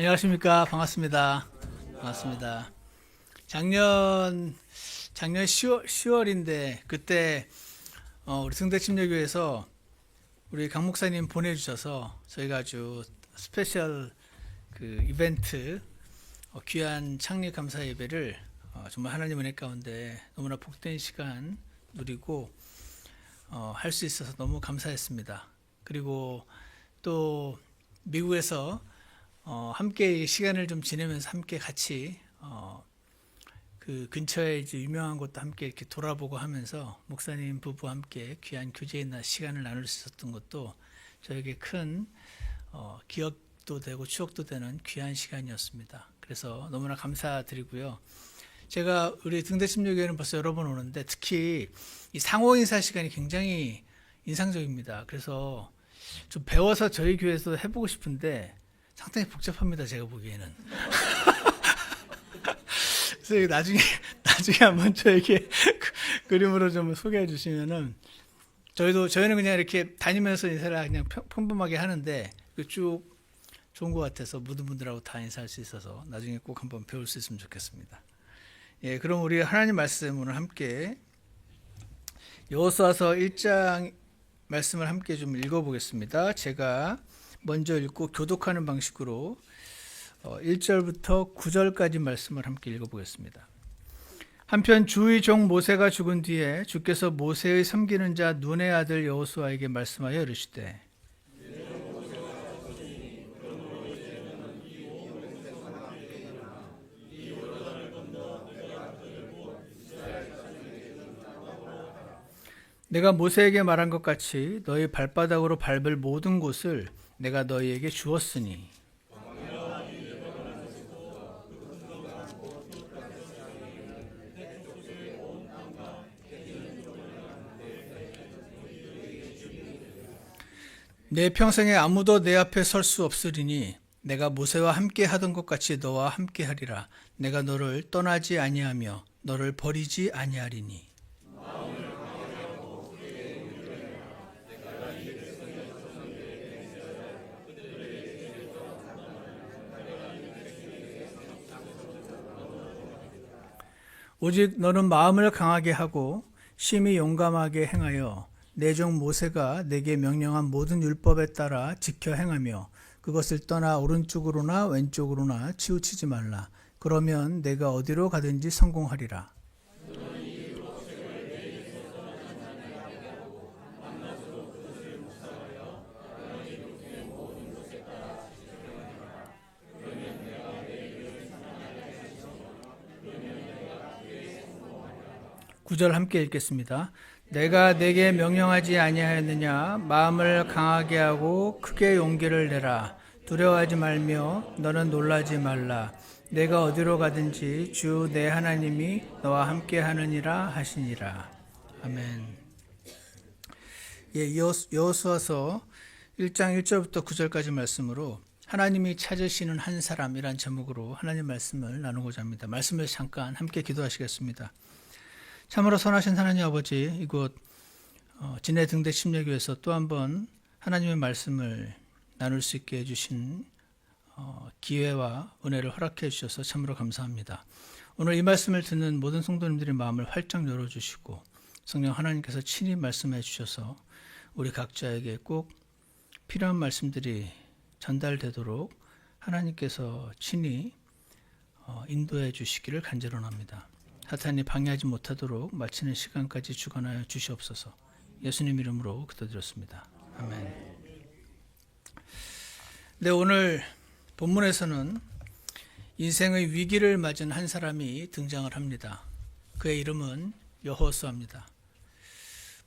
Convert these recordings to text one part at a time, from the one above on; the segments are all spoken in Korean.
안녕하십니까. 반갑습니다. 반갑습니다. 작년, 작년 10월, 10월인데, 그때, 어, 우리 승대침례교회에서 우리 강 목사님 보내주셔서 저희가 아주 스페셜 그 이벤트, 어, 귀한 창립 감사 예배를 어, 정말 하나님 은혜 가운데 너무나 복된 시간 누리고 어, 할 수 있어서 너무 감사했습니다. 그리고 또 미국에서 어, 함께 시간을 좀 지내면서 함께 같이 어, 그 근처에 이제 유명한 곳도 함께 이렇게 돌아보고 하면서 목사님 부부 함께 귀한 교제의 날 시간을 나눌 수 있었던 것도 저에게 큰 어, 기억도 되고 추억도 되는 귀한 시간이었습니다. 그래서 너무나 감사드리고요. 제가 우리 등대침례교회는 벌써 여러 번 오는데 특히 이 상호 인사 시간이 굉장히 인상적입니다. 그래서 좀 배워서 저희 교회에서 해보고 싶은데 상당히 복잡합니다. 제가 보기에는. 그래서 나중에 나중에 한번 저에게 그- 그림으로 좀 소개해 주시면은 저희도 저희는 그냥 이렇게 다니면서 인사를 그냥 평- 평범하게 하는데 그쭉 좋은 것 같아서 모든 분들하고 다 인사할 수 있어서 나중에 꼭 한번 배울 수 있으면 좋겠습니다. 예, 그럼 우리 하나님 말씀 오늘 함께 여호수아서 1장 말씀을 함께 좀 읽어보겠습니다. 제가 먼저 읽고 교독하는 방식으로 어, 1절부터 9절까지 말씀을 함께 읽어보겠습니다. 한편 주의 종 모세가 죽은 뒤에 주께서 모세의 섬기는 자 눈의 아들 여호수아에게 말씀하여 이르시되 내가 모세에게 말한 것 같이 너희 발바닥으로 밟을 모든 곳을 내가 너희에게 주었으니. 내 평생에 아무도 내 앞에 설 수 없으리니 내가 모세와 함께 하던 것 같이 너와 함께 하리라. 내가 너를 떠나지 아니하며 너를 버리지 아니하리니 오직 너는 마음을 강하게 하고 심히 용감하게 행하여 내 종 모세가 내게 명령한 모든 율법에 따라 지켜 행하며 그것을 떠나 오른쪽으로나 왼쪽으로나 치우치지 말라. 그러면 내가 어디로 가든지 성공하리라. 구절 함께 읽겠습니다. 내가 내게 명령하지 아니하였느냐 마음을 강하게 하고 크게 용기를 내라 두려워하지 말며 너는 놀라지 말라 내가 어디로 가든지 주 내 하나님이 너와 함께 하느니라 하시니라 아멘. 예, 여호- 여호수아서 1장 1절부터 9절까지 말씀으로 하나님이 찾으시는 한 사람이란 제목으로 하나님 말씀을 나누고자 합니다. 말씀을 잠깐 함께 기도하시겠습니다. 참으로 선하신 하나님 아버지 이곳 어, 진해 등대 침례교에서 또 한 번 하나님의 말씀을 나눌 수 있게 해주신 어, 기회와 은혜를 허락해 주셔서 참으로 감사합니다. 오늘 이 말씀을 듣는 모든 성도님들의 마음을 활짝 열어주시고 성령 하나님께서 친히 말씀해 주셔서 우리 각자에게 꼭 필요한 말씀들이 전달되도록 하나님께서 친히 어, 인도해 주시기를 간절원합니다. 사탄이 방해하지 못하도록 마치는 시간까지 주관하여 주시옵소서. 예수님 이름으로 기도드렸습니다. 아멘. 네, 오늘 본문에서는 인생의 위기를 맞은 한 사람이 등장을 합니다. 그의 이름은 여호수아입니다.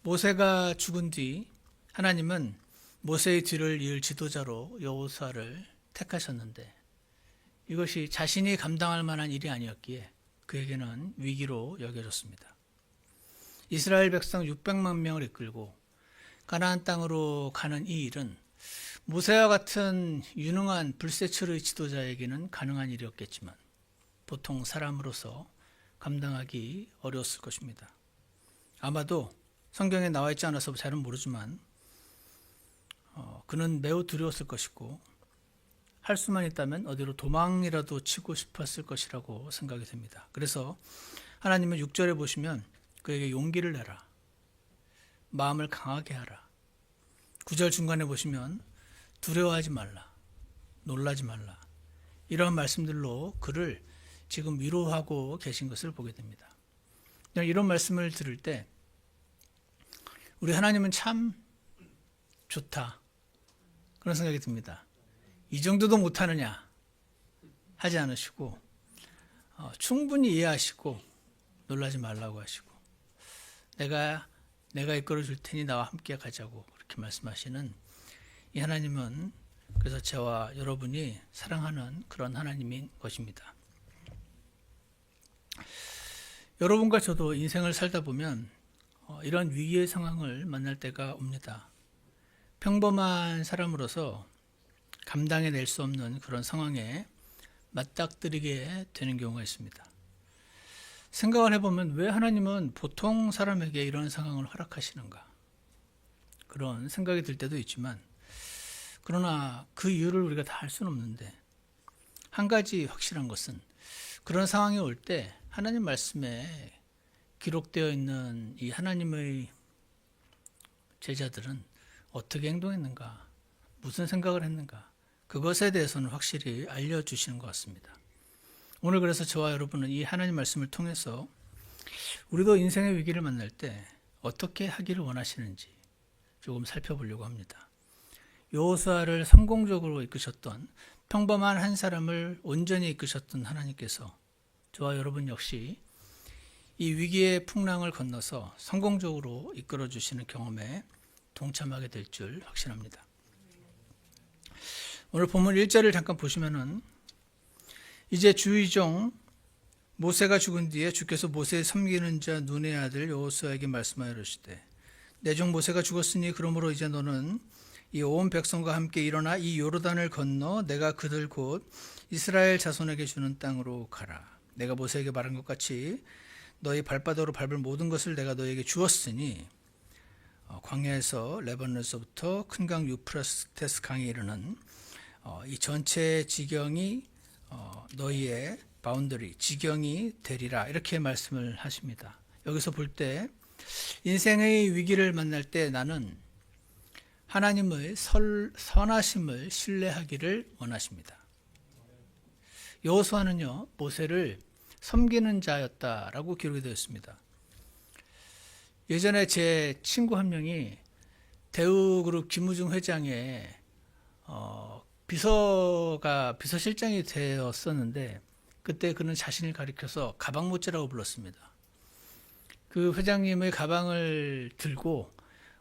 모세가 죽은 뒤 하나님은 모세의 뒤를 이을 지도자로 여호수아를 택하셨는데 이것이 자신이 감당할 만한 일이 아니었기에 그에게는 위기로 여겨졌습니다. 이스라엘 백성 600만 명을 이끌고 가나안 땅으로 가는 이 일은 모세와 같은 유능한 불세출의 지도자에게는 가능한 일이었겠지만 보통 사람으로서 감당하기 어려웠을 것입니다. 아마도 성경에 나와 있지 않아서 잘은 모르지만 어, 그는 매우 두려웠을 것이고 할 수만 있다면 어디로 도망이라도 치고 싶었을 것이라고 생각이 됩니다. 그래서 하나님은 6절에 보시면 그에게 용기를 내라. 마음을 강하게 하라. 9절 중간에 보시면 두려워하지 말라. 놀라지 말라. 이런 말씀들로 그를 지금 위로하고 계신 것을 보게 됩니다. 이런 말씀을 들을 때 우리 하나님은 참 좋다. 그런 생각이 듭니다. 이 정도도 못하느냐 하지 않으시고 어, 충분히 이해하시고 놀라지 말라고 하시고 내가 내가 이끌어 줄 테니 나와 함께 가자고 그렇게 말씀하시는 이 하나님은 그래서 저와 여러분이 사랑하는 그런 하나님인 것입니다. 여러분과 저도 인생을 살다 보면 어, 이런 위기의 상황을 만날 때가 옵니다. 평범한 사람으로서 감당해낼 수 없는 그런 상황에 맞닥뜨리게 되는 경우가 있습니다. 생각을 해보면 왜 하나님은 보통 사람에게 이런 상황을 허락하시는가? 그런 생각이 들 때도 있지만, 그러나 그 이유를 우리가 다 알 수는 없는데, 한 가지 확실한 것은 그런 상황이 올 때 하나님 말씀에 기록되어 있는 이 하나님의 제자들은 어떻게 행동했는가, 무슨 생각을 했는가, 그것에 대해서는 확실히 알려주시는 것 같습니다. 오늘 그래서 저와 여러분은 이 하나님 말씀을 통해서 우리도 인생의 위기를 만날 때 어떻게 하기를 원하시는지 조금 살펴보려고 합니다. 요호수아를 성공적으로 이끄셨던 평범한 한 사람을 온전히 이끄셨던 하나님께서 저와 여러분 역시 이 위기의 풍랑을 건너서 성공적으로 이끌어 주시는 경험에 동참하게 될 줄 확신합니다. 오늘 본문 1절을 잠깐 보시면은 이제 주의종 모세가 죽은 뒤에 주께서 모세의 섬기는 자 눈의 아들 여호수아에게 말씀하여 이르시되 내 종 모세가 죽었으니 그러므로 이제 너는 이 온 백성과 함께 일어나 이 요르단을 건너 내가 그들 곧 이스라엘 자손에게 주는 땅으로 가라. 내가 모세에게 말한 것 같이 너희 발바닥으로 밟을 모든 것을 내가 너에게 주었으니 어, 광야에서 레바논에서부터 큰 강 유프라테스 강에 이르는 어, 이 전체 지경이 어, 너희의 바운더리 지경이 되리라 이렇게 말씀을 하십니다. 여기서 볼 때 인생의 위기를 만날 때 나는 하나님의 설, 선하심을 신뢰하기를 원하십니다. 여호수아는요 모세를 섬기는 자였다라고 기록이 되어 있습니다. 예전에 제 친구 한 명이 대우그룹 김우중 회장의 어, 비서가 비서실장이 되었었는데 그때 그는 자신을 가리켜서 가방 모찌라고 불렀습니다. 그 회장님의 가방을 들고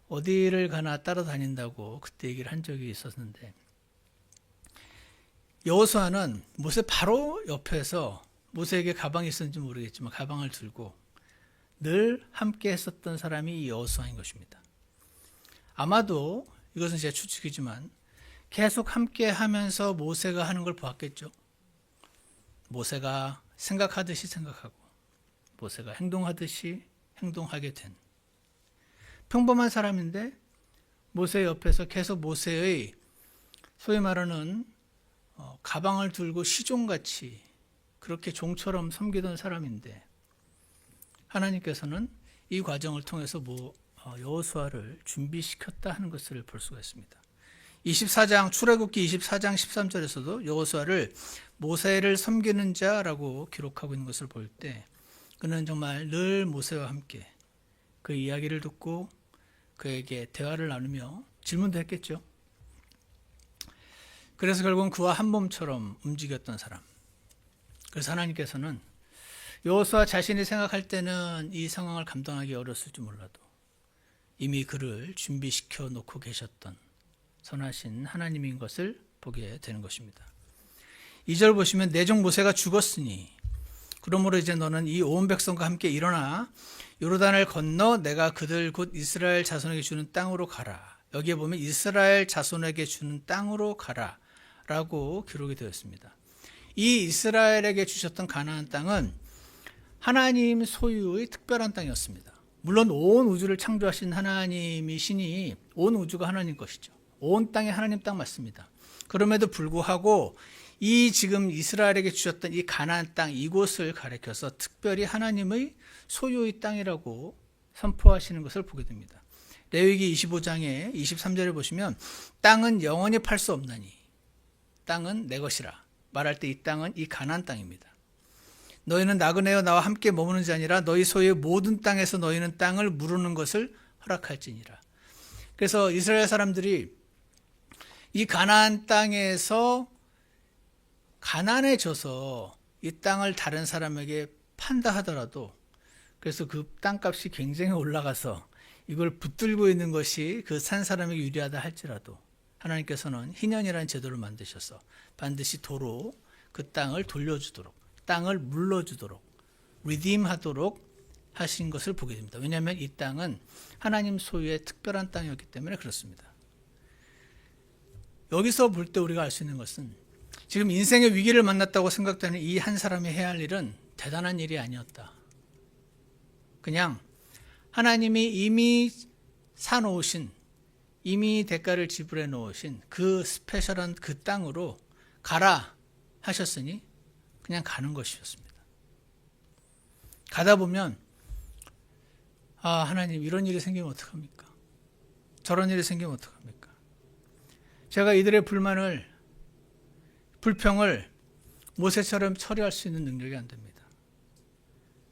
어디를 가나 따라다닌다고 그때 얘기를 한 적이 있었는데 여호수아는 모세 바로 옆에서 모세에게 가방이 있었는지 모르겠지만 가방을 들고 늘 함께 했었던 사람이 이 여호수아인 것입니다. 아마도 이것은 제 추측이지만 계속 함께 하면서 모세가 하는 걸 보았겠죠. 모세가 생각하듯이 생각하고 모세가 행동하듯이 행동하게 된 평범한 사람인데 모세 옆에서 계속 모세의 소위 말하는 어, 가방을 들고 시종같이 그렇게 종처럼 섬기던 사람인데 하나님께서는 이 과정을 통해서 뭐 어, 여호수아를 준비시켰다 하는 것을 볼 수가 있습니다. 24장 출애굽기 24장 13절에서도 여호수아를 모세를 섬기는 자라고 기록하고 있는 것을 볼 때 그는 정말 늘 모세와 함께 그 이야기를 듣고 그에게 대화를 나누며 질문도 했겠죠. 그래서 결국은 그와 한 몸처럼 움직였던 사람. 그래서 하나님께서는 여호수아 자신이 생각할 때는 이 상황을 감당하기 어렸을지 몰라도 이미 그를 준비시켜 놓고 계셨던 선하신 하나님인 것을 보게 되는 것입니다. 2절 보시면 내종 모세가 죽었으니 그러므로 이제 너는 이 온 백성과 함께 일어나 요르단을 건너 내가 그들 곧 이스라엘 자손에게 주는 땅으로 가라. 여기에 보면 이스라엘 자손에게 주는 땅으로 가라 라고 기록이 되었습니다. 이 이스라엘에게 주셨던 가나안 땅은 하나님 소유의 특별한 땅이었습니다. 물론 온 우주를 창조하신 하나님이시니 온 우주가 하나님 것이죠. 온 땅이 하나님 땅 맞습니다. 그럼에도 불구하고 이 지금 이스라엘에게 주셨던 이 가나안 땅 이곳을 가리켜서 특별히 하나님의 소유의 땅이라고 선포하시는 것을 보게 됩니다. 레위기 25장에 23절을 보시면 땅은 영원히 팔 수 없나니 땅은 내 것이라 말할 때 이 땅은 이 가나안 땅입니다. 너희는 나그네여 나와 함께 머무는 자니라 너희 소유의 모든 땅에서 너희는 땅을 무르는 것을 허락할지니라. 그래서 이스라엘 사람들이 이 가나안 땅에서 가난해져서 이 땅을 다른 사람에게 판다 하더라도 그래서 그 땅값이 굉장히 올라가서 이걸 붙들고 있는 것이 그 산 사람에게 유리하다 할지라도 하나님께서는 희년이라는 제도를 만드셔서 반드시 도로 그 땅을 돌려주도록 땅을 물러주도록 리딤하도록 하신 것을 보게 됩니다. 왜냐하면 이 땅은 하나님 소유의 특별한 땅이었기 때문에 그렇습니다. 여기서 볼 때 우리가 알 수 있는 것은 지금 인생의 위기를 만났다고 생각되는 이 한 사람이 해야 할 일은 대단한 일이 아니었다. 그냥 하나님이 이미 사놓으신 이미 대가를 지불해 놓으신 그 스페셜한 그 땅으로 가라 하셨으니 그냥 가는 것이었습니다. 가다 보면 아 하나님 이런 일이 생기면 어떡합니까? 저런 일이 생기면 어떡합니까? 제가 이들의 불만을 불평을 모세처럼 처리할 수 있는 능력이 안 됩니다.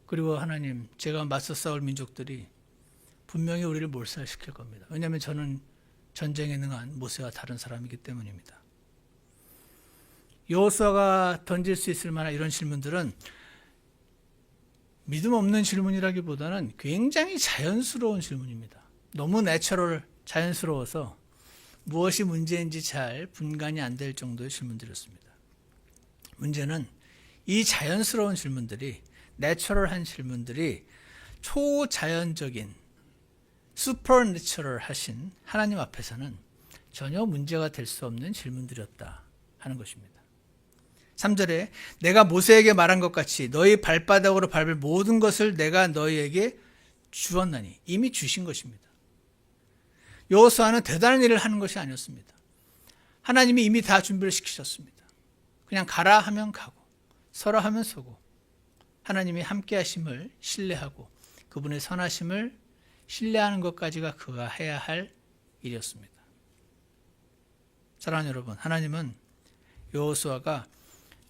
그리고 하나님 제가 맞서 싸울 민족들이 분명히 우리를 몰살시킬 겁니다. 왜냐하면 저는 전쟁에 능한 모세와 다른 사람이기 때문입니다. 여호수아가 던질 수 있을 만한 이런 질문들은 믿음 없는 질문이라기보다는 굉장히 자연스러운 질문입니다. 너무 내처럴 자연스러워서 무엇이 문제인지 잘 분간이 안 될 정도의 질문들이었습니다. 문제는 이 자연스러운 질문들이 내처럴한 질문들이 초자연적인 슈퍼내처럴 하신 하나님 앞에서는 전혀 문제가 될 수 없는 질문들이었다 하는 것입니다. 3절에 내가 모세에게 말한 것 같이 너희 발바닥으로 밟을 모든 것을 내가 너희에게 주었나니 이미 주신 것입니다. 여호수아는 대단한 일을 하는 것이 아니었습니다. 하나님이 이미 다 준비를 시키셨습니다. 그냥 가라 하면 가고 서라 하면 서고 하나님이 함께 하심을 신뢰하고 그분의 선하심을 신뢰하는 것까지가 그가 해야 할 일이었습니다. 사랑하는 여러분, 하나님은 여호수아가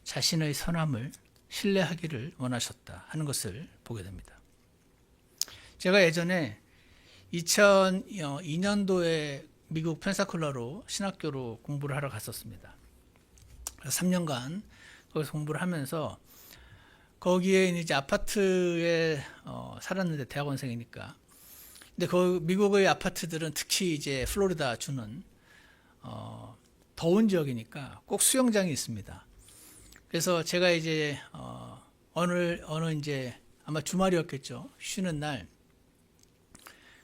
자신의 선함을 신뢰하기를 원하셨다 하는 것을 보게 됩니다. 제가 예전에 2002년도에 미국 펜사콜라로 신학교로 공부를 하러 갔었습니다. 3년간 거기서 공부를 하면서 거기에 이제 아파트에 어, 살았는데 대학원생이니까. 근데 그 미국의 아파트들은 특히 이제 플로리다 주는 어, 더운 지역이니까 꼭 수영장이 있습니다. 그래서 제가 이제 어, 어느 어느 이제 아마 주말이었겠죠. 쉬는 날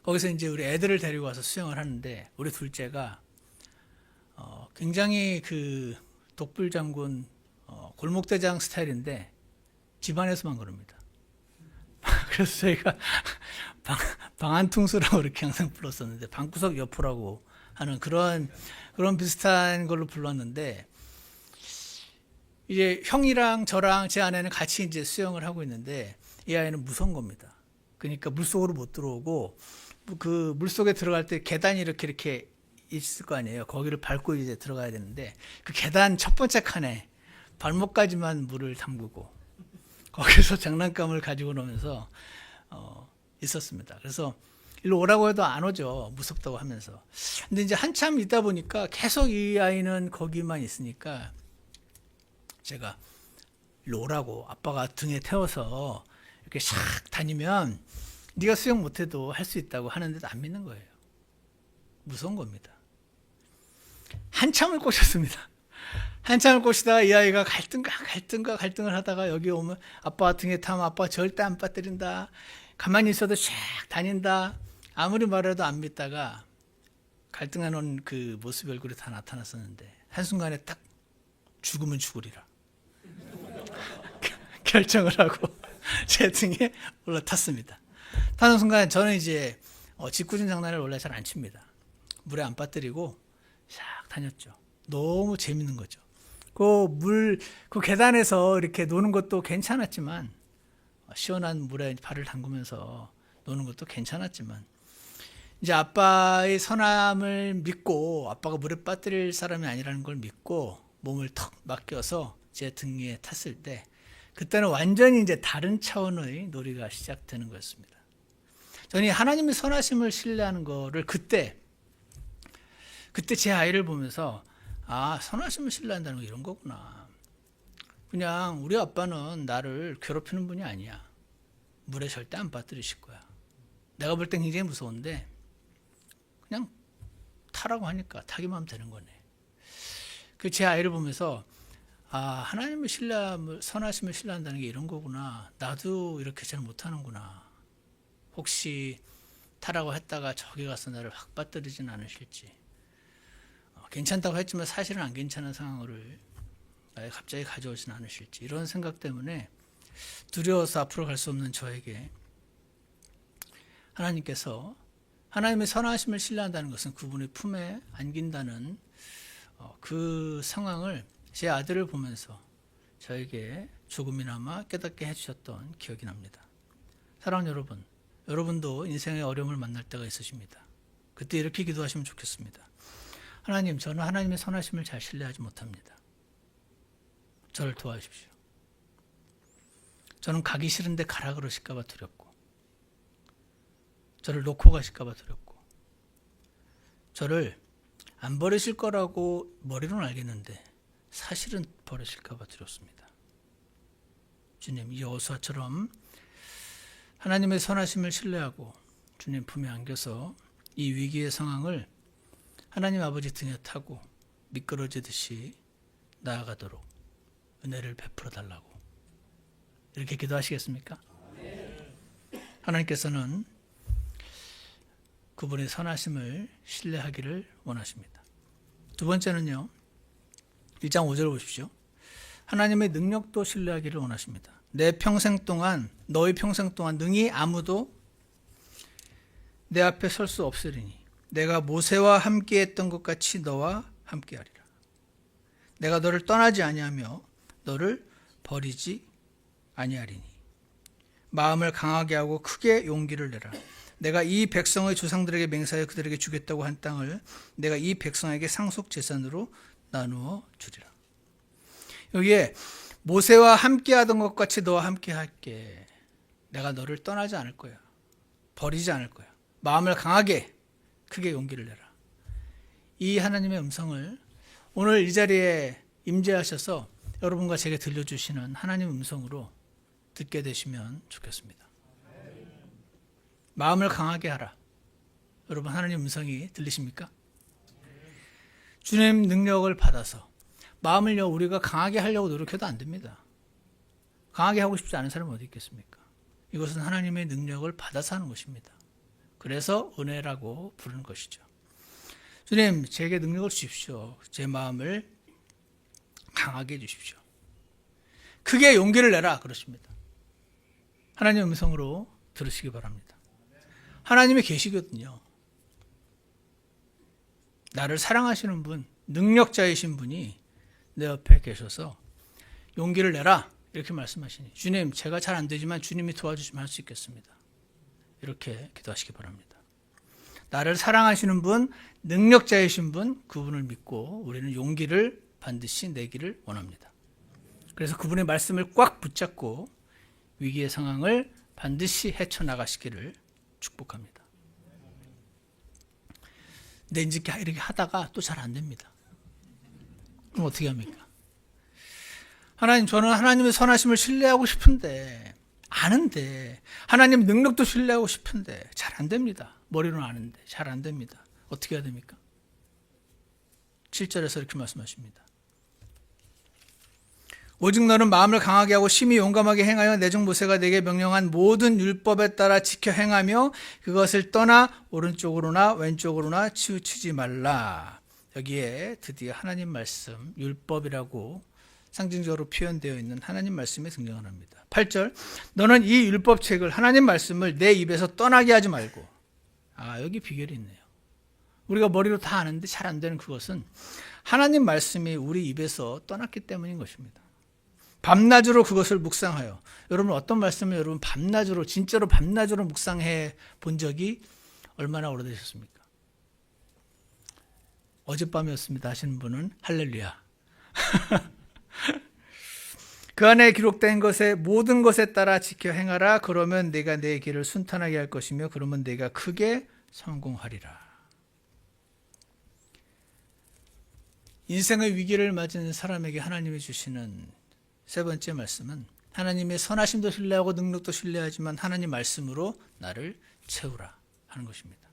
거기서 이제 우리 애들을 데리고 와서 수영을 하는데 우리 둘째가 어, 굉장히 그 독불 장군 어, 골목대장 스타일인데 집안에서만 그럽니다. 그래서 저희가 방, 방안퉁수라고 이렇게 항상 불렀었는데 방구석 여포라고 하는 그런 그런 비슷한 걸로 불렀는데 이제 형이랑 저랑 제 아내는 같이 이제 수영을 하고 있는데 이 아이는 무서운 겁니다. 그러니까 물속으로 못 들어오고 그 물속에 들어갈 때 계단이 이렇게 이렇게 있을 거 아니에요. 거기를 밟고 이제 들어가야 되는데 그 계단 첫 번째 칸에 발목까지만 물을 담그고 거기서 장난감을 가지고 노면서 어, 있었습니다. 그래서 일로 오라고 해도 안 오죠. 무섭다고 하면서. 근데 이제 한참 있다 보니까 계속 이 아이는 거기만 있으니까 제가 일로 오라고 아빠가 등에 태워서 이렇게 샥 다니면 네가 수영 못해도 할 수 있다고 하는데도 안 믿는 거예요. 무서운 겁니다. 한참을 꼬셨습니다. 한참을 꼬시다가 이 아이가 갈등과 갈등과 갈등을 하다가 여기 오면 아빠 등에 타면 아빠 절대 안 빠뜨린다. 가만히 있어도 샥 다닌다. 아무리 말해도 안 믿다가 갈등하는 그 모습 얼굴이 다 나타났었는데 한순간에 딱 죽으면 죽으리라. 결정을 하고 제 등에 올라탔습니다. 타는 순간 저는 이제 어, 직구준 장난을 원래 잘 안 칩니다. 물에 안 빠뜨리고 샥 다녔죠. 너무 재밌는 거죠. 그 물, 그 계단에서 이렇게 노는 것도 괜찮았지만, 시원한 물에 발을 담그면서 노는 것도 괜찮았지만, 이제 아빠의 선함을 믿고, 아빠가 물에 빠뜨릴 사람이 아니라는 걸 믿고, 몸을 턱 맡겨서 제 등 위에 탔을 때, 그때는 완전히 이제 다른 차원의 놀이가 시작되는 거였습니다. 저는 이 하나님의 선하심을 신뢰하는 거를 그때, 그때 제 아이를 보면서 아, 선하심을 신뢰한다는 거 이런 거구나. 그냥 우리 아빠는 나를 괴롭히는 분이 아니야. 물에 절대 안 빠뜨리실 거야. 내가 볼 땐 굉장히 무서운데 그냥 타라고 하니까 타기만 하면 되는 거네. 그 제 아이를 보면서 아, 하나님을 신뢰함을 선하심을 신뢰한다는 게 이런 거구나. 나도 이렇게 잘 못하는구나. 혹시 타라고 했다가 저기 가서 나를 확 빠뜨리진 않으실지. 어, 괜찮다고 했지만 사실은 안 괜찮은 상황을 나에 갑자기 가져오진 않으실지 이런 생각 때문에 두려워서 앞으로 갈 수 없는 저에게 하나님께서 하나님의 선하심을 신뢰한다는 것은 그분의 품에 안긴다는 어, 그 상황을 제 아들을 보면서 저에게 조금이나마 깨닫게 해주셨던 기억이 납니다. 사랑하는 여러분, 여러분도 인생의 어려움을 만날 때가 있으십니다. 그때 이렇게 기도하시면 좋겠습니다. 하나님, 저는 하나님의 선하심을 잘 신뢰하지 못합니다. 저를 도와주십시오. 저는 가기 싫은데 가라 그러실까봐 두렵고, 저를 놓고 가실까봐 두렵고, 저를 안 버리실 거라고 머리로는 알겠는데, 사실은 버리실까봐 두렵습니다. 주님, 이 여호수아처럼 하나님의 선하심을 신뢰하고 주님 품에 안겨서 이 위기의 상황을 하나님 아버지 등에 타고 미끄러지듯이 나아가도록 은혜를 베풀어 달라고 이렇게 기도하시겠습니까? 하나님께서는 그분의 선하심을 신뢰하기를 원하십니다. 두 번째는요. 1장 5절 보십시오. 하나님의 능력도 신뢰하기를 원하십니다. 내 평생 동안 너희 평생 동안 능히 아무도 내 앞에 설 수 없으리니 내가 모세와 함께 했던 것 같이 너와 함께 하리라. 내가 너를 떠나지 아니하며 너를 버리지 아니하리니 마음을 강하게 하고 크게 용기를 내라. 내가 이 백성의 조상들에게 맹세하여 그들에게 주겠다고 한 땅을 내가 이 백성에게 상속 재산으로 나누어 주리라. 여기에 모세와 함께 하던 것 같이 너와 함께 할게. 내가 너를 떠나지 않을 거야. 버리지 않을 거야. 마음을 강하게 크게 용기를 내라. 이 하나님의 음성을 오늘 이 자리에 임재하셔서 여러분과 제게 들려주시는 하나님 음성으로 듣게 되시면 좋겠습니다. 마음을 강하게 하라. 여러분 하나님 음성이 들리십니까? 주님 능력을 받아서 마음을요 우리가 강하게 하려고 노력해도 안 됩니다. 강하게 하고 싶지 않은 사람은 어디 있겠습니까? 이것은 하나님의 능력을 받아서 하는 것입니다. 그래서 은혜라고 부르는 것이죠. 주님, 제게 능력을 주십시오. 제 마음을 강하게 해주십시오. 크게 용기를 내라. 그렇습니다. 하나님 음성으로 들으시기 바랍니다. 하나님이 계시거든요. 나를 사랑하시는 분, 능력자이신 분이 내 옆에 계셔서 용기를 내라. 이렇게 말씀하시니 주님, 제가 잘 안 되지만 주님이 도와주시면 할 수 있겠습니다. 이렇게 기도하시기 바랍니다. 나를 사랑하시는 분, 능력자이신 분, 그분을 믿고 우리는 용기를 반드시 내기를 원합니다. 그래서 그분의 말씀을 꽉 붙잡고 위기의 상황을 반드시 헤쳐나가시기를 축복합니다. 근데 이제 이렇게 하다가 또 잘 안 됩니다. 그럼 어떻게 합니까? 하나님, 저는 하나님의 선하심을 신뢰하고 싶은데, 아는데, 하나님 능력도 신뢰하고 싶은데, 잘 안 됩니다. 머리로는 아는데, 잘 안 됩니다. 어떻게 해야 됩니까? 7절에서 이렇게 말씀하십니다. 오직 너는 마음을 강하게 하고 심히 용감하게 행하여 내종 모세가 내게 명령한 모든 율법에 따라 지켜 행하며 그것을 떠나 오른쪽으로나 왼쪽으로나 치우치지 말라. 여기에 드디어 하나님 말씀 율법이라고 상징적으로 표현되어 있는 하나님 말씀에 등장을 합니다. 8절 너는 이 율법책을 하나님 말씀을 내 입에서 떠나게 하지 말고 아 여기 비결이 있네요. 우리가 머리로 다 아는데 잘 안 되는 그것은 하나님 말씀이 우리 입에서 떠났기 때문인 것입니다. 밤낮으로 그것을 묵상하여 여러분 어떤 말씀을 여러분 밤낮으로 진짜로 밤낮으로 묵상해 본 적이 얼마나 오래되셨습니까? 어젯밤이었습니다 하시는 분은 할렐루야. 그 안에 기록된 것에 모든 것에 따라 지켜 행하라. 그러면 내가 내 길을 순탄하게 할 것이며 그러면 내가 크게 성공하리라. 인생의 위기를 맞은 사람에게 하나님이 주시는 세 번째 말씀은 하나님의 선하심도 신뢰하고 능력도 신뢰하지만 하나님 말씀으로 나를 채우라 하는 것입니다.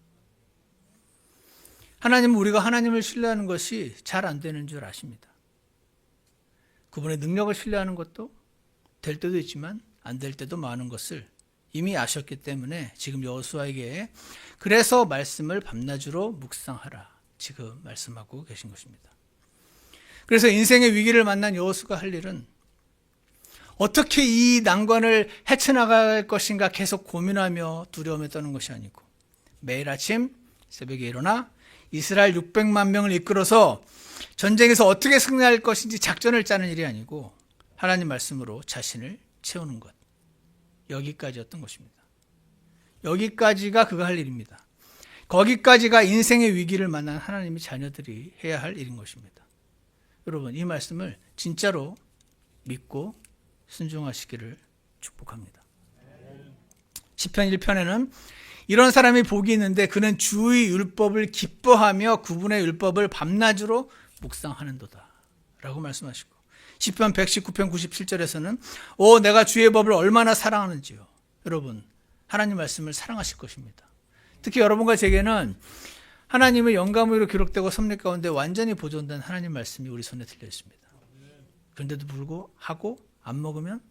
하나님은 우리가 하나님을 신뢰하는 것이 잘 안 되는 줄 아십니다. 그분의 능력을 신뢰하는 것도 될 때도 있지만 안 될 때도 많은 것을 이미 아셨기 때문에 지금 여호수아에게 그래서 말씀을 밤낮으로 묵상하라 지금 말씀하고 계신 것입니다. 그래서 인생의 위기를 만난 여호수가 할 일은 어떻게 이 난관을 헤쳐나갈 것인가 계속 고민하며 두려움에 떠는 것이 아니고 매일 아침 새벽에 일어나 이스라엘 600만 명을 이끌어서 전쟁에서 어떻게 승리할 것인지 작전을 짜는 일이 아니고 하나님 말씀으로 자신을 채우는 것. 여기까지였던 것입니다. 여기까지가 그가 할 일입니다. 거기까지가 인생의 위기를 만난 하나님의 자녀들이 해야 할 일인 것입니다. 여러분, 이 말씀을 진짜로 믿고 순종하시기를 축복합니다. 10편 1편에는 이런 사람이 복이 있는데 그는 주의 율법을 기뻐하며 구분의 율법을 밤낮으로 묵상하는도다. 라고 말씀하시고 10편 119편 97절에서는 오 내가 주의 법을 얼마나 사랑하는지요. 여러분 하나님 말씀을 사랑하실 것입니다. 특히 여러분과 제게는 하나님의 영감으로 기록되고 섭리 가운데 완전히 보존된 하나님 말씀이 우리 손에 들려 있습니다. 그런데도 불구하고 안 먹으면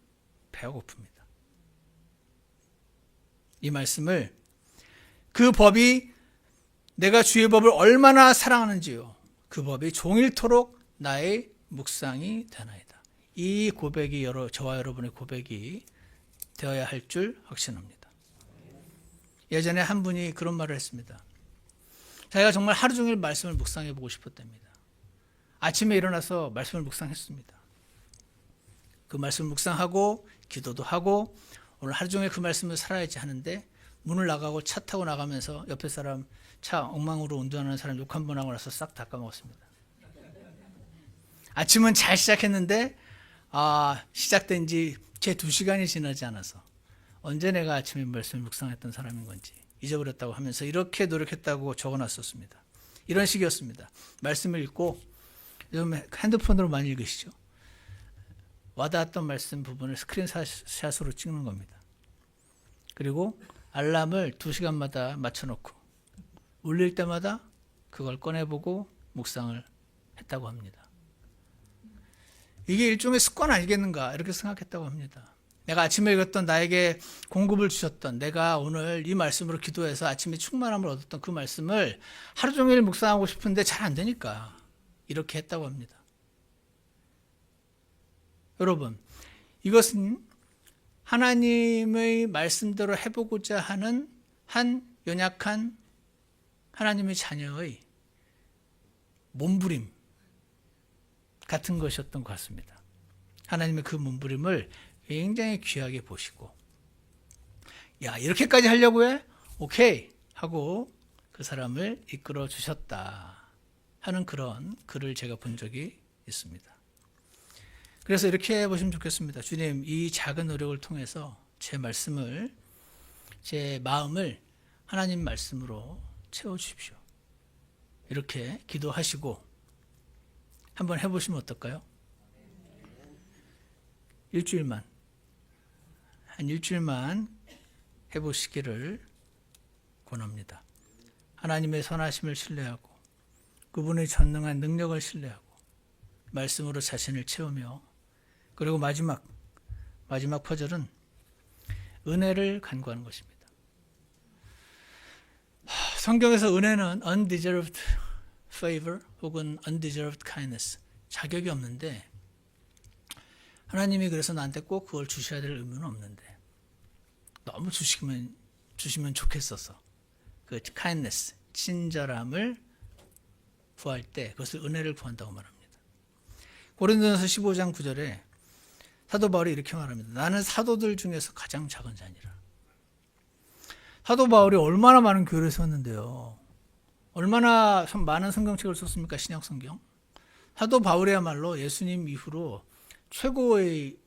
배가 고픕니다. 이 말씀을 그 법이 내가 주의 법을 얼마나 사랑하는지요. 그 법이 종일토록 나의 묵상이 되나이다. 이 고백이 여러 저와 여러분의 고백이 되어야 할 줄 확신합니다. 예전에 한 분이 그런 말을 했습니다. 자기가 정말 하루 종일 말씀을 묵상해 보고 싶었답니다. 아침에 일어나서 말씀을 묵상했습니다. 그 말씀을 묵상하고 기도도 하고 오늘 하루 종일 그 말씀을 살아야지 하는데 문을 나가고 차 타고 나가면서 옆에 사람 차 엉망으로 운전하는 사람 욕 한 번 하고 나서 싹다 까먹었습니다. 아침은 잘 시작했는데 아 시작된 지제두 시간이 지나지 않아서 언제 내가 아침에 말씀을 묵상했던 사람인 건지 잊어버렸다고 하면서 이렇게 노력했다고 적어놨었습니다. 이런 식이었습니다. 말씀을 읽고 요즘 핸드폰으로 많이 읽으시죠. 와닿았던 말씀 부분을 스크린샷으로 찍는 겁니다. 그리고 알람을 2시간마다 맞춰놓고 울릴 때마다 그걸 꺼내보고 묵상을 했다고 합니다. 이게 일종의 습관 아니겠는가 이렇게 생각했다고 합니다. 내가 아침에 읽었던 나에게 공급을 주셨던 내가 오늘 이 말씀으로 기도해서 아침에 충만함을 얻었던 그 말씀을 하루 종일 묵상하고 싶은데 잘 안 되니까 이렇게 했다고 합니다. 여러분, 이것은 하나님의 말씀대로 해보고자 하는 한 연약한 하나님의 자녀의 몸부림 같은 것이었던 것 같습니다. 하나님의 그 몸부림을 굉장히 귀하게 보시고, 야, 이렇게까지 하려고 해? 오케이! 하고 그 사람을 이끌어 주셨다. 하는 그런 글을 제가 본 적이 있습니다. 그래서 이렇게 해보시면 좋겠습니다. 주님, 이 작은 노력을 통해서 제 말씀을, 제 마음을 하나님 말씀으로 채워주십시오. 이렇게 기도하시고 한번 해보시면 어떨까요? 일주일만, 한 일주일만 해보시기를 권합니다. 하나님의 선하심을 신뢰하고 그분의 전능한 능력을 신뢰하고 말씀으로 자신을 채우며 그리고 마지막 마지막 퍼즐은 은혜를 간구하는 것입니다. 성경에서 은혜는 undeserved favor 혹은 undeserved kindness 자격이 없는데 하나님이 그래서 나한테 꼭 그걸 주셔야 될 의무는 없는데 너무 주시면 주시면 좋겠어서 그 kindness 친절함을 구할 때 그것을 은혜를 구한다고 말합니다. 고린도전서 15장 9절에 사도 바울이 이렇게 말합니다. 나는 사도들 중에서 가장 작은 자니라. 사도 바울이 얼마나 많은 교회를 세웠는데요. 얼마나 성- 많은 성경책을 썼습니까? 신약 성경. 사도 바울이야말로 예수님 이후로 최고의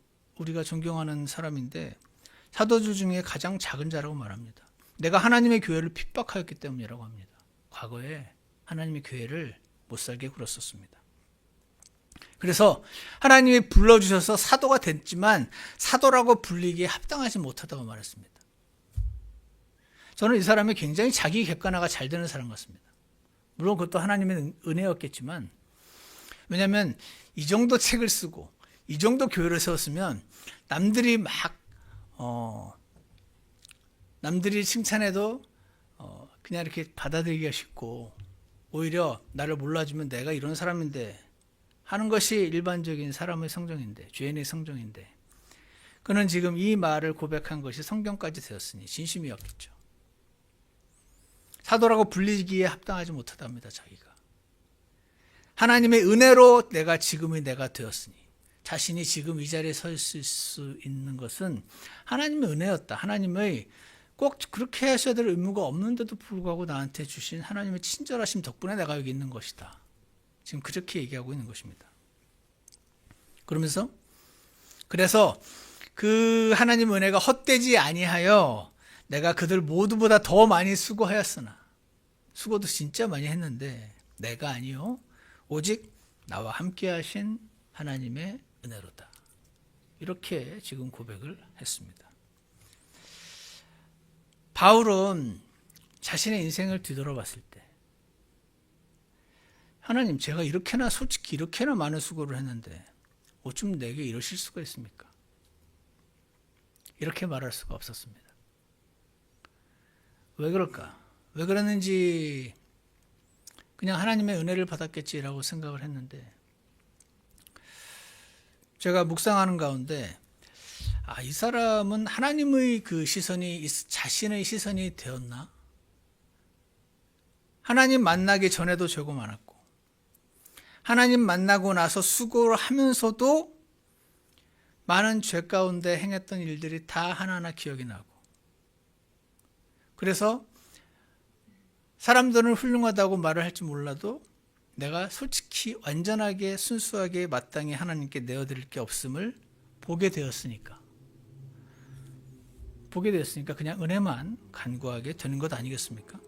우리가 존경하는 사람인데 사도들 중에 가장 작은 자라고 말합니다. 내가 하나님의 교회를 핍박하였기 때문이라고 합니다. 과거에 하나님의 교회를 못 살게 굴었었습니다. 그래서 하나님이 불러주셔서 사도가 됐지만 사도라고 불리기에 합당하지 못하다고 말했습니다. 저는 이 사람이 굉장히 자기 객관화가 잘 되는 사람 같습니다. 물론 그것도 하나님의 은- 은혜였겠지만 왜냐하면 이 정도 책을 쓰고 이 정도 교회를 세웠으면 남들이 막 어, 남들이 칭찬해도 어, 그냥 이렇게 받아들이기가 쉽고 오히려 나를 몰라주면 내가 이런 사람인데 하는 것이 일반적인 사람의 성정인데 죄인의 성정인데 그는 지금 이 말을 고백한 것이 성경까지 되었으니 진심이었겠죠. 사도라고 불리기에 합당하지 못하답니다, 자기가. 하나님의 은혜로 내가 지금의 내가 되었으니 자신이 지금 이 자리에 서 있을 수 있는 것은 하나님의 은혜였다. 하나님의 꼭 그렇게 하셔야 될 의무가 없는데도 불구하고 나한테 주신 하나님의 친절하심 덕분에 내가 여기 있는 것이다. 지금 그렇게 얘기하고 있는 것입니다. 그러면서 그래서 그 하나님 은혜가 헛되지 아니하여 내가 그들 모두보다 더 많이 수고하였으나 수고도 진짜 많이 했는데 내가 아니요 오직 나와 함께 하신 하나님의 은혜로다. 이렇게 지금 고백을 했습니다. 바울은 자신의 인생을 뒤돌아봤을 때 하나님 제가 이렇게나 솔직히 이렇게나 많은 수고를 했는데 어쩜 내게 이러실 수가 있습니까? 이렇게 말할 수가 없었습니다. 왜 그럴까? 왜 그랬는지 그냥 하나님의 은혜를 받았겠지라고 생각을 했는데 제가 묵상하는 가운데 아, 이 사람은 하나님의 그 시선이 있- 자신의 시선이 되었나? 하나님 만나기 전에도 죄고 많았고 하나님 만나고 나서 수고를 하면서도 많은 죄 가운데 행했던 일들이 다 하나하나 기억이 나고 그래서 사람들은 훌륭하다고 말을 할지 몰라도 내가 솔직히 완전하게 순수하게 마땅히 하나님께 내어드릴 게 없음을 보게 되었으니까 보게 되었으니까 그냥 은혜만 간구하게 되는 것 아니겠습니까?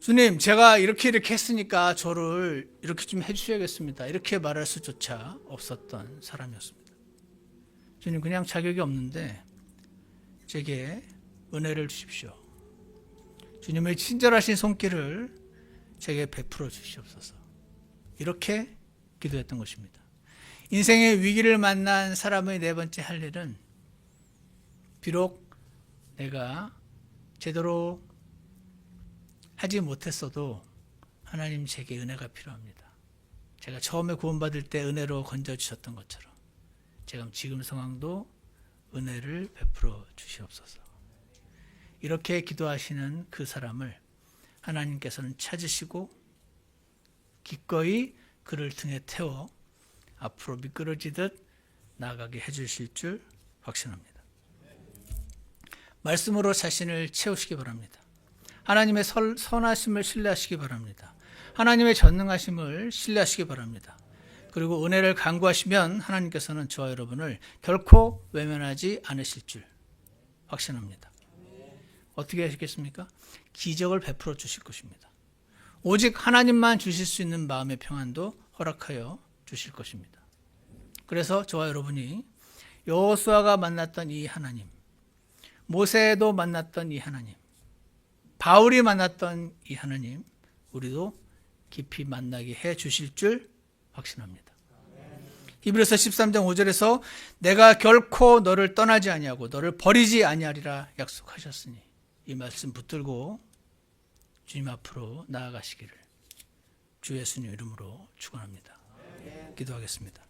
주님, 제가 이렇게 이렇게 했으니까 저를 이렇게 좀 해주셔야겠습니다. 이렇게 말할 수조차 없었던 사람이었습니다. 주님, 그냥 자격이 없는데 제게 은혜를 주십시오. 주님의 친절하신 손길을 제게 베풀어 주시옵소서. 이렇게 기도했던 것입니다. 인생의 위기를 만난 사람의 네 번째 할 일은 비록 내가 제대로 하지 못했어도 하나님 제게 은혜가 필요합니다. 제가 처음에 구원받을 때 은혜로 건져주셨던 것처럼 지금 지금 상황도 은혜를 베풀어 주시옵소서. 이렇게 기도하시는 그 사람을 하나님께서는 찾으시고 기꺼이 그를 등에 태워 앞으로 미끄러지듯 나아가게 해주실 줄 확신합니다. 말씀으로 자신을 채우시기 바랍니다. 하나님의 설- 선하심을 신뢰하시기 바랍니다. 하나님의 전능하심을 신뢰하시기 바랍니다. 그리고 은혜를 간구하시면 하나님께서는 저와 여러분을 결코 외면하지 않으실 줄 확신합니다. 어떻게 하시겠습니까? 기적을 베풀어 주실 것입니다. 오직 하나님만 주실 수 있는 마음의 평안도 허락하여 주실 것입니다. 그래서 저와 여러분이 여호수아가 만났던 이 하나님, 모세도 만났던 이 하나님, 바울이 만났던 이 하나님, 우리도 깊이 만나게 해 주실 줄 확신합니다. 히브리서 13장 5절에서 내가 결코 너를 떠나지 아니하고 너를 버리지 아니하리라 약속하셨으니 이 말씀 붙들고 주님 앞으로 나아가시기를 주 예수님 이름으로 축원합니다. 기도하겠습니다.